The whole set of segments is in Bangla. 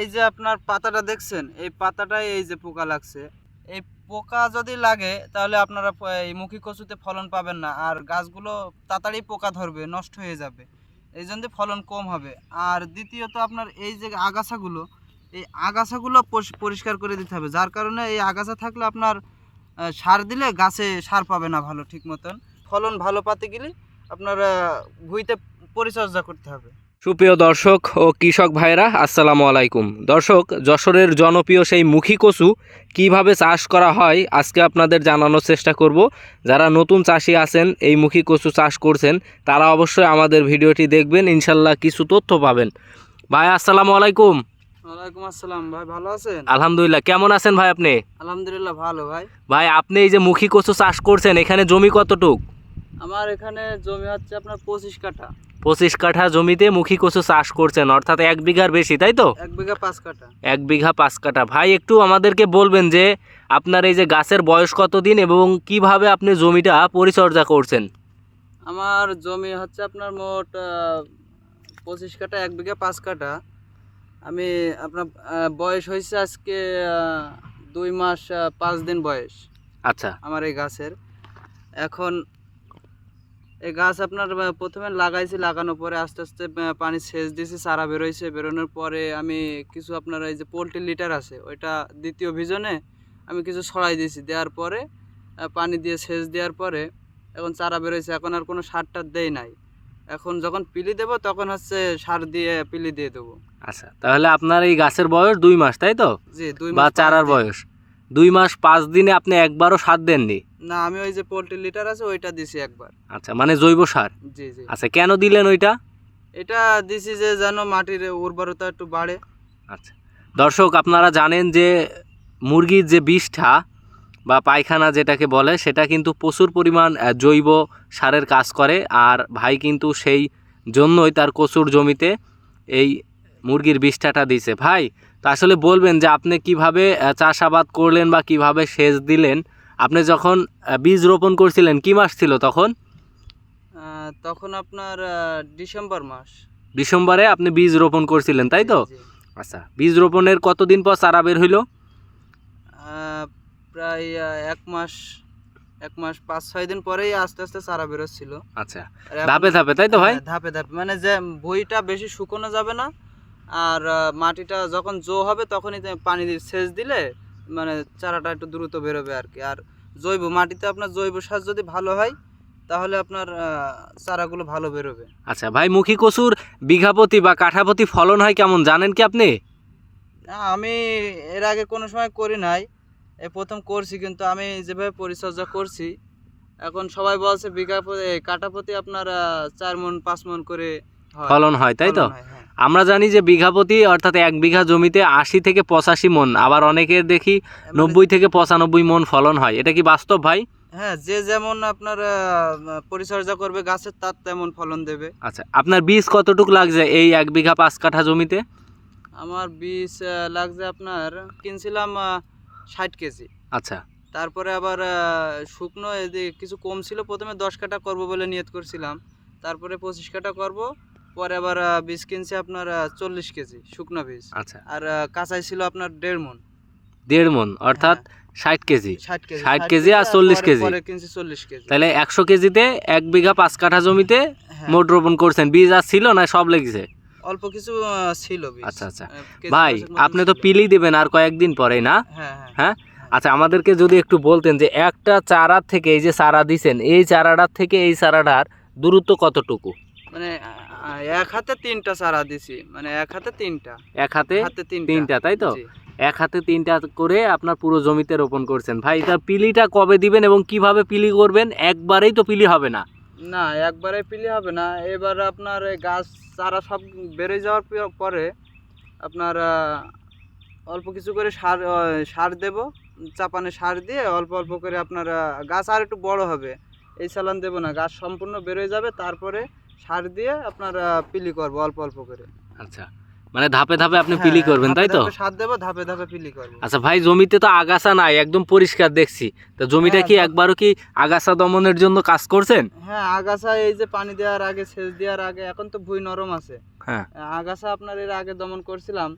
এই যে আপনার পাতাটা দেখছেন, এই পাতাটায় এই যে পোকা লাগছে। এই পোকা যদি লাগে, তাহলে আপনারা এই মুখী কচুতে ফলন পাবেন না। আর গাছগুলো তাড়াতাড়ি পোকা ধরবে, নষ্ট হয়ে যাবে। এই জন্য ফলন কম হবে। আর দ্বিতীয়ত আপনার এই যে আগাছাগুলো, এই আগাছাগুলো পরিষ্কার করে দিতে হবে। যার কারণে এই আগাছা থাকলে আপনার সার দিলে গাছে সার পাবে না ভালো, ঠিক মতন। ফলন ভালো পাতে গেলে আপনার ভুঁইতে পরিচর্যা করতে হবে। সুপ্রিয় দর্শক ও কৃষক ভাইরা আসসালামু আলাইকুম। দর্শক যশোরের জনপ্রিয় সেই মুখী কচু কীভাবে চাষ করা হয় আজকে আপনাদের জানানোর চেষ্টা করব। যারা নতুন চাষি আছেন এই মুখী কচু চাষ করছেন তারা অবশ্যই আমাদের ভিডিওটি দেখবেন ইনশাল্লাহ কিছু তথ্য পাবেন। ভাই আসসালামু আলাইকুম। ওয়ালাইকুম আসসালাম ভাই ভালো আছেন? আলহামদুলিল্লাহ কেমন আছেন ভাই আপনি? আলহামদুলিল্লাহ ভালো ভাই। ভাই আপনি এই যে মুখী কচু চাষ করছেন এখানে জমি কতটুক? আমার এখানে জমি হচ্ছে আপনার পঁচিশ কাঠা। পঁচিশ কাঠা জমিতে মুখী কচু চাষ করছেন অর্থাৎ এক বিঘার বেশি তাই তো? এক বিঘা পাঁচ কাঠা। এক বিঘা পাঁচ কাঠা। ভাই একটু আমাদেরকে বলবেন যে আপনার এই যে গাছের বয়স কতদিন এবং কীভাবে আপনি জমিটা পরিচর্যা করছেন? আমার জমি হচ্ছে আপনার মোট পঁচিশ কাঠা এক বিঘা পাঁচ কাঠা। আমি আপনার বয়স হয়েছে আজকে দুই মাস পাঁচ দিন বয়স। আচ্ছা। আমার এই গাছের। এখন এই গাছ আপনার প্রথমে লাগাইছি লাগানোর পরে আস্তে আস্তে পানি সেচ দিয়েছি চারা বেরোইছে। বেরোনোর পরে আমি কিছু আপনার এই যে পোলট্রি লিটার আছে ওইটা দ্বিতীয় ভিজনে আমি কিছু ছড়াই দিয়েছি। দেওয়ার পরে পানি দিয়ে সেচ দেওয়ার পরে এখন চারা বেরোইছে। এখন আর কোনো সার টার দেই নাই। এখন যখন পিলি দেবো তখন হচ্ছে সার দিয়ে পিলি দিয়ে দেবো। আচ্ছা তাহলে আপনার এই গাছের বয়স দুই মাস তাই তো? জি দুই বা চারার বয়স। দুই মাস পাঁচ দিনে আপনি একবারও সার দেননি? না আমি ওই যে পোলট্রি লিটার আছে ওইটা দিছি একবার। আচ্ছা মানে জৈব সার? জি জি। আচ্ছা কেন দিলেন ওইটা? এটা দিছি যে যেন মাটির উর্বরতা একটু বাড়ে। আচ্ছা। দর্শক আপনারা জানেন যে মুরগির যে বিষটা বা পায়খানা যেটাকে বলে সেটা কিন্তু প্রচুর পরিমাণ জৈব সারের কাজ করে। আর ভাই কিন্তু সেই জন্যই তার কচুর জমিতে এই মুরগির বিষটাটা দিছে। ভাই তা আসলে বলবেন যে আপনি কীভাবে চাষাবাদ করলেন বা কীভাবে সেচ দিলেন? আপনি যখন বীজ রোপণ করছিলেন কি মাস ছিল তখন? তখন আপনার ডিসেম্বর মাস। ডিসেম্বরে আপনি বীজ রোপণ করছিলেন তাই তো। আচ্ছা বীজ রোপণের কতদিন পর চারা বের হইল? প্রায় এক মাস এক মাস পাঁচ ছয় দিন পরেই আস্তে আস্তে চারা বেরোচ্ছিল। আচ্ছা ধাপে ধাপে তাই তো ভাই? হ্যাঁ, ধাপে ধাপে। মানে যে বইটা বেশি শুকনো যাবে না আর মাটিটা যখন জো হবে তখনই পানি দিয়ে সেচ দিলে মানে চারাটা একটু দ্রুত বেরোবে আর কি। আর জৈব মাটিতে আপনার জৈব সার যদি ভালো হয় তাহলে আপনার চারাগুলো ভালো বেরোবে। আচ্ছা ভাই মুখী কচুর বিঘাপতি বা কাঠাপতি ফলন হয় কেমন জানেন কি আপনি? না, আমি এর আগে কোনো সময় করি নাই। এ প্রথম করছি কিন্তু আমি যেভাবে পরিচর্যা করছি এখন সবাই বলছে বিঘা প্রতি এই কাঠা প্রতি আপনার চার মন পাঁচ মন করে। ফলন হয় তাই তো? হয়। আমরা জানি যে বিঘাপতি অর্থাৎ এক বিঘা জমিতে আশি থেকে পঁচাশি মন আবার অনেকের দেখি মানে- নব্বই থেকে পঁচানব্বই মন ফলন হয়। এটা কি বাস্তব ভাই? হ্যাঁ যে যেমন আপনার পরিচর্যা করবে গাছের তার তেমন ফলন দেবে। আচ্ছা আপনার বীজ কতটুক লাগছে এই এক বিঘা পাঁচ কাঠা জমিতে? আমার বীজ লাগছে আপনার কিনছিলাম ষাট কেজি। আচ্ছা। তারপরে আবার শুকনো কিছু কম ছিল প্রথমে দশ কাটা করব বলে নিয়ত করছিলাম। তারপরে পঁচিশ কাটা করব পরে আবার বীজ কিনছি আপনার চল্লিশ কেজি শুকনো বীজ। আচ্ছা। আর কাঁচাই ছিল আপনার দেড় মন। দেড় মন অর্থাৎ ষাট কেজি। ষাট কেজি। আর 40 কেজি। চল্লিশ কেজি। তাহলে একশো কেজিতে এক বিঘা পাঁচ কাঠা জমিতে হ্যাঁ, মোট রোপণ করছেন। বীজ আর ছিল না সব লেগেছে? অল্প কিছু ছিল আচ্ছা, আচ্ছা। ভাই আপনি তো। পিলি দেবেন আর কয়েকদিন পরেই না? হ্যাঁ হ্যাঁ। হ্যাঁ? আচ্ছা আমাদেরকে যদি একটু বলতেন যে একটা চারা থেকে এই যে চারা দিছেন এই চারাটার থেকে এই চারাটার দূরত্ব কতটুকু? মানে এক হাতে তিনটা চারা দিছি। মানে এক হাতে তিনটা। এক হাতে হাতে তিনটা। তিনটা তাই তো? এক হাতে তিনটা করে আপনার পুরো জমিতে রোপণ করছেন। ভাই তার পিলিটা কবে দিবেন এবং কীভাবে পিলি করবেন? একবারেই তো পিলি হবে না। না একবারে পিলি হবে না। এবার আপনার এই গাছ চারা সব বেড়ে যাওয়ার পর- আপনার অল্প কিছু করে সার সার দেব। চাপানে সার দিয়ে অল্প অল্প করে আপনার গাছ আর একটু বড় হবে। এই চালান দেবো না। গাছ সম্পূর্ণ বেরোয় যাবে। তারপরে সার দিয়ে আপনার পিলি করব অল্প অল্প করে। আচ্ছা মানে ধাপে ধাপে আপনি পিলি হ্যাঁ, করবেন তাই তো? সার দেবো ধাপে ধাপে পিলি করব। আচ্ছা ভাই জমিতে তো আগাছা নাই একদম পরিষ্কার দেখছি। তো জমিটা হ্যাঁ, কি একবারও কি আগাছা দমনের জন্য কাজ করছেন? হ্যাঁ আগাছা এই যে পানি দেওয়ার আগে সেচ দেওয়ার আগে এখন তো ভুঁই নরম আছে। হ্যাঁ। আগাছা আপনার এর আগে দমন করছিলাম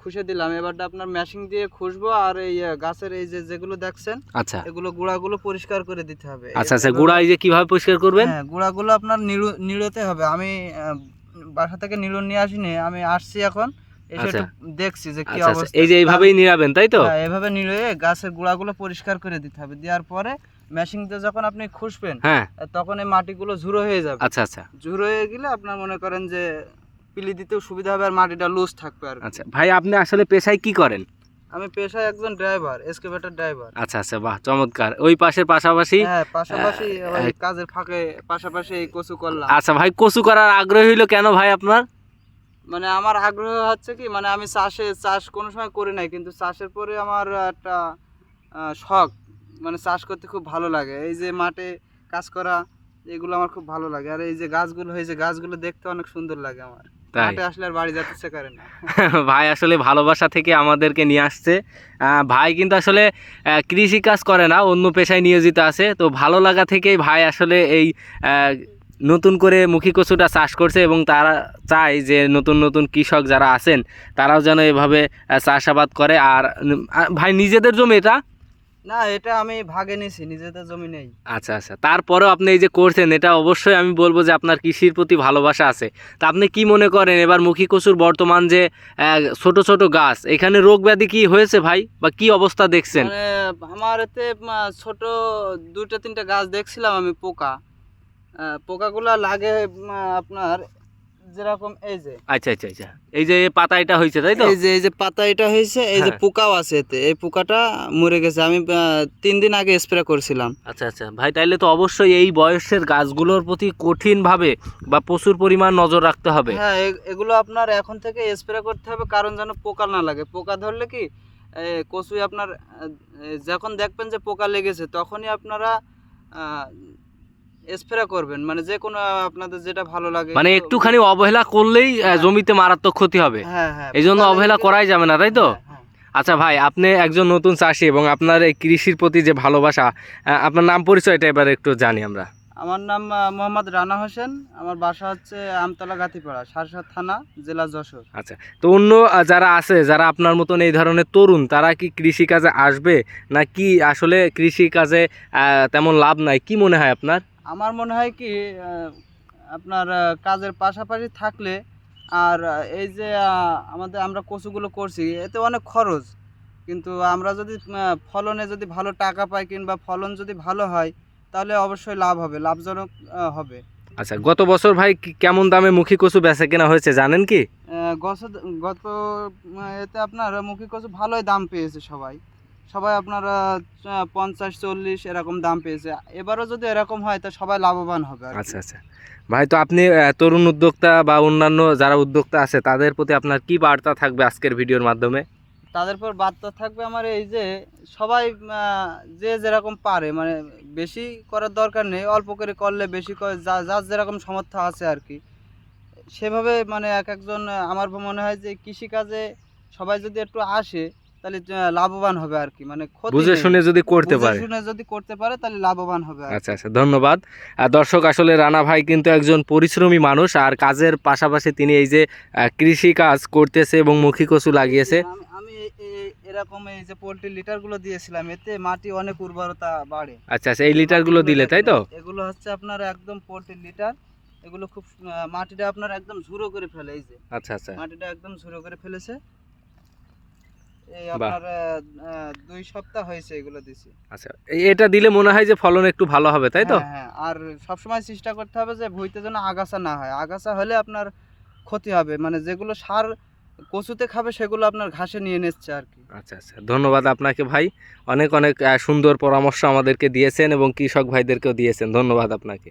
খুশে দিলাম। এবারটা আপনার মেশিং দিয়ে খুশবো আর এই গাছের এই যে যেগুলো দেখছেন আচ্ছা। এগুলো গুঁড়াগুলো পরিষ্কার করে দিতে হবে। আচ্ছা আচ্ছা গুড়া এই যে কীভাবে পরিষ্কার করবেন? হ্যাঁ গুঁড়াগুলো আপনার নিড়ু নিড়োতে হবে। আমি বাসা থেকে নিড়ুন নিয়ে আসিনি আমি আসছি এখন। আচ্ছা। দেখছি যে কি আচ্ছা আচ্ছা। অবস্থা। এই যে এইভাবেই নিরাবেন তাই তো? হ্যাঁ, নিড়ে গাছের গুঁড়াগুলো পরিষ্কার করে দিতে হবে। দেওয়ার পরে দিয়ে যখন আপনি খুশবেন হ্যাঁ। তখন এই মাটিগুলো ঝুরো হয়ে যাবে। আচ্ছা আচ্ছা। ঝুরো হয়ে গেলে আপনার মনে করেন যে পিলি দিতেও সুবিধা হবে আর মাটিটা লুজ থাকবে আর। আচ্ছা ভাই আপনি আসলে পেশায় কি করেন? আমি পেশায় একজন ড্রাইভার এসকেভেটার ড্রাইভার আচ্ছা আচ্ছা বাহ চমৎকার। ওই পাশের পাশাপাশি হ্যাঁ পাশাপাশি ওই কাজের ফাঁকে পাশাপাশি এই কচু করলাম। আচ্ছা ভাই কচু করার আগ্রহী হইল কেন ভাই আপনার? মানে আমার আগ্রহ হচ্ছে কি মানে আমি চাষে চাষ কোনো সময় করি নাই কিন্তু চাষের পরে আমার একটা শখ। মানে চাষ করতে খুব ভালো লাগে। এই যে মাঠে কাজ করা এগুলো আমার খুব ভালো লাগে। আর এই যে গাছগুলো হয়েছে গাছগুলো দেখতে অনেক সুন্দর লাগে আমার। তাই। আসলে আর বাড়ি যেতে ইচ্ছে করে না। ভাই আসলে ভালোবাসা থেকে আমাদেরকে নিয়ে আসছে। ভাই কিন্তু আসলে কৃষি কাজ করে না অন্য পেশায় নিয়োজিত আছে। তো ভালো লাগা থেকেই ভাই আসলে এই নতুন করে মুখী কচুটা চাষ করছে এবং তারা চায় যে নতুন নতুন কৃষক যারা আছেন তারাও যেন এভাবে চাষাবাদ করে। আর ভাই নিজেদের জমি এটা? না এটা আমি ভাগে নিছি নিজেদের জমি নেই। আচ্ছা আচ্ছা। তারপরেও আপনি এই যে করছেন এটা অবশ্যই আমি বলব যে আপনার কৃষির প্রতি ভালোবাসা আছে। তা আপনি কি মনে করেন এবার মুখী কচুর বর্তমান যে ছোট ছোট গাছ এখানে রোগ ব্যাধি কি হয়েছে ভাই? বা কি অবস্থা দেখছেন? মানে আমার এতে ছোট দুইটা তিনটা গাছ দেখছিলাম আমি পোকা। পোকাগুলা লাগে আপনার যেরকম এই যে। আচ্ছা আচ্ছা আচ্ছা। এই যে পাতা এটা হয়েছে তাই তো? এই যে এই যে পাতা এটা হয়েছে এই যে হ্যাঁ। পোকাও আছে এতে। এই পোকাটা মরে গেছে। আমি তিন দিন আগে স্প্রে করছিলাম। আচ্ছা আচ্ছা। ভাই তাইলে তো অবশ্যই এই বয়সের গাছগুলোর প্রতি কঠিনভাবে বা প্রচুর পরিমাণ নজর রাখতে হবে। হ্যাঁ এগুলো আপনার এখন থেকে স্প্রে করতে হবে কারণ যেন পোকা না লাগে। পোকা ধরলে কি কচুই আপনার যখন দেখবেন যে পোকা লেগেছে তখনই আপনারা স্প্রে করবেন মানে যে কোনো আপনাদের যেটা ভালো লাগে। মানে একটুখানি অবহেলা করলেই হ্যাঁ। জমিতে মারাত্মক ক্ষতি হবে। হ্যাঁ হ্যাঁ এই জন্য অবহেলা করাই যাবে না তাই তো। আচ্ছা ভাই আপনি একজন নতুন চাষি এবং আপনার এই কৃষির প্রতি যে ভালোবাসা আপনার নাম পরিচয়টা এবার একটু জানি আমরা। আমার নাম মোহাম্মদ রানা হোসেন আমার বাসা হচ্ছে আমতলা গাতিপাড়া সারসা থানা জেলা যশোর। আচ্ছা তো অন্য যারা আছে যারা আপনার মতন এই ধরনের তরুণ তারা কি কৃষি কাজে আসবে? না কি আসলে কৃষি কাজে তেমন লাভ নাই? কি মনে হয় আপনার? আমার মনে হয় কি আপনার কাজের পাশাপাশি থাকলে আর এই যে আমাদের আমরা কচুগুলো করছি এতে অনেক খরচ। কিন্তু আমরা যদি ফলনে যদি ভালো টাকা পাই কিংবা ফলন যদি ভালো হয় তাহলে অবশ্যই লাভ হবে লাভজনক হবে। আচ্ছা গত বছর ভাই কেমন দামে মুখী কচু বেচা কেনা হয়েছে জানেন কি? গত গত এতে আপনার মুখী কচু ভালোই দাম পেয়েছে সবাই। সবাই আপনার পঞ্চাশ চল্লিশ এরকম দাম পেয়েছে। এবারও যদি এরকম হয় তা সবাই লাভবান হবে আচ্ছা আচ্ছা। ভাই তো আপনি তরুণ উদ্যোক্তা বা অন্যান্য যারা উদ্যোক্তা আছে তাদের প্রতি আপনার কি বার্তা থাকবে আজকের ভিডিওর মাধ্যমে? তাদের পর বার্তা থাকবে আমার এই যে সবাই যে যেরকম পারে মানে বেশি করার দরকার নেই অল্প করে করলে বেশি করে যা যার যেরকম সামর্থ্য আছে আর কি। সেভাবে মানে এক একজন আমার মনে হয় যে কৃষিকাজে সবাই যদি একটু আসে তাহলে লাভবান হবে আর কি। মানে বুঝে শুনে যদি করতে পারে। শুনে যদি করতে পারে তাহলে লাভবান হবে আচ্ছা আচ্ছা ধন্যবাদ। আর দর্শক আসলে রানা ভাই কিন্তু একজন পরিশ্রমী মানুষ আর কাজের পাশাপাশি তিনি এই যে কৃষি কাজ করতেছে এবং মুখী কচু লাগিয়েছে। আমি এরকম এই যে পোলট্রি লিটারগুলো দিয়েছিলাম এতে মাটি অনেক উর্বরতা বাড়ে। আচ্ছা আচ্ছা এই লিটারগুলো দিলে তাই তো? এগুলো হচ্ছে আপনার একদম পোল্ট্রি লিটার। এগুলো খুব মাটিটা আপনার একদম ঝুরো করে ফেলে এই যে। আচ্ছা আচ্ছা। মাটিটা একদম ঝুরো করে ফেলেছে এই বাহ। আপনার আহ, আহ, দুই সপ্তাহ হয়েছে এগুলো দিছি। আচ্ছা এটা দিলে মনে হয় যে ফলন একটু ভালো হবে তাই তো? হ্যাঁ, হ্যাঁ আর সবসময় চেষ্টা করতে হবে যে ভুইতে যেন আগাছা না হয়। আগাছা হলে আপনার ক্ষতি হবে মানে যেগুলো সার কচুতে খাবে সেগুলো আপনার ঘাসে নিয়ে নিচ্ছে আর কি। আচ্ছা আচ্ছা ধন্যবাদ আপনাকে ভাই। অনেক অনেক সুন্দর পরামর্শ আমাদেরকে দিয়েছেন এবং কৃষক ভাইদেরকেও দিয়েছেন ধন্যবাদ আপনাকে।